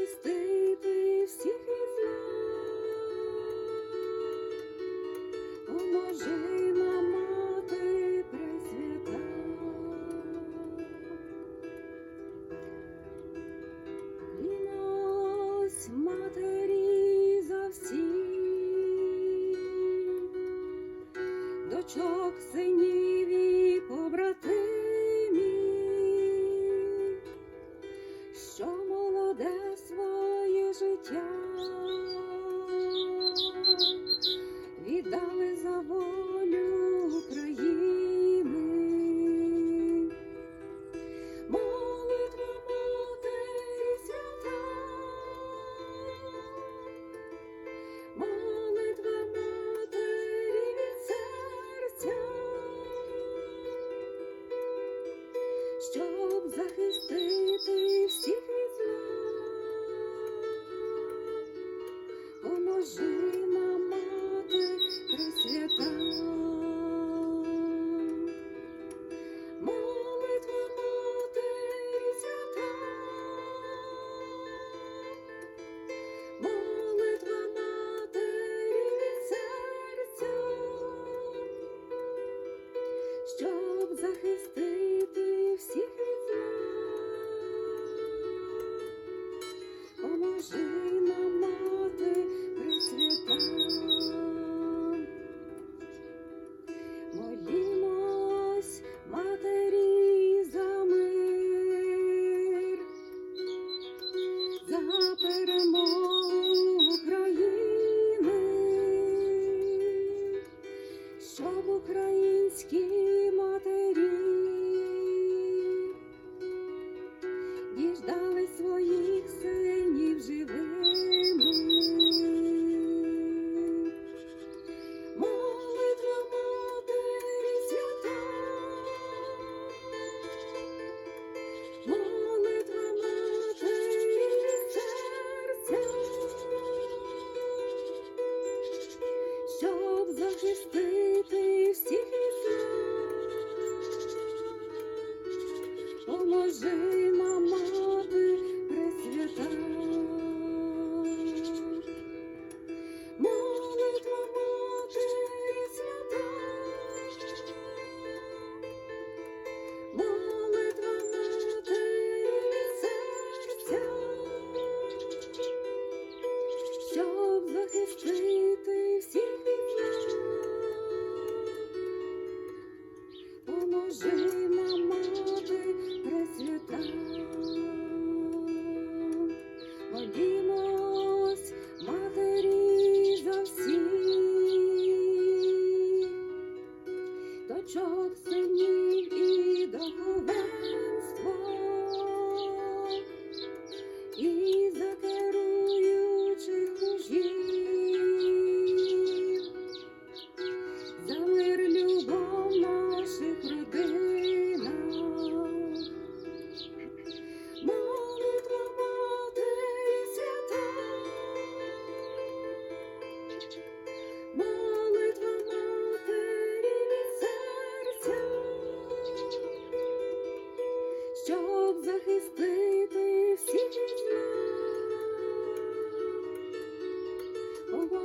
захистити всіх від зла. Поможи нам, мати пресвята. Клянусь матері за всіх, дочок синів і побратим. щоб захистити всіх від зла. вам українські матері. Jésus. you.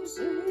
losing.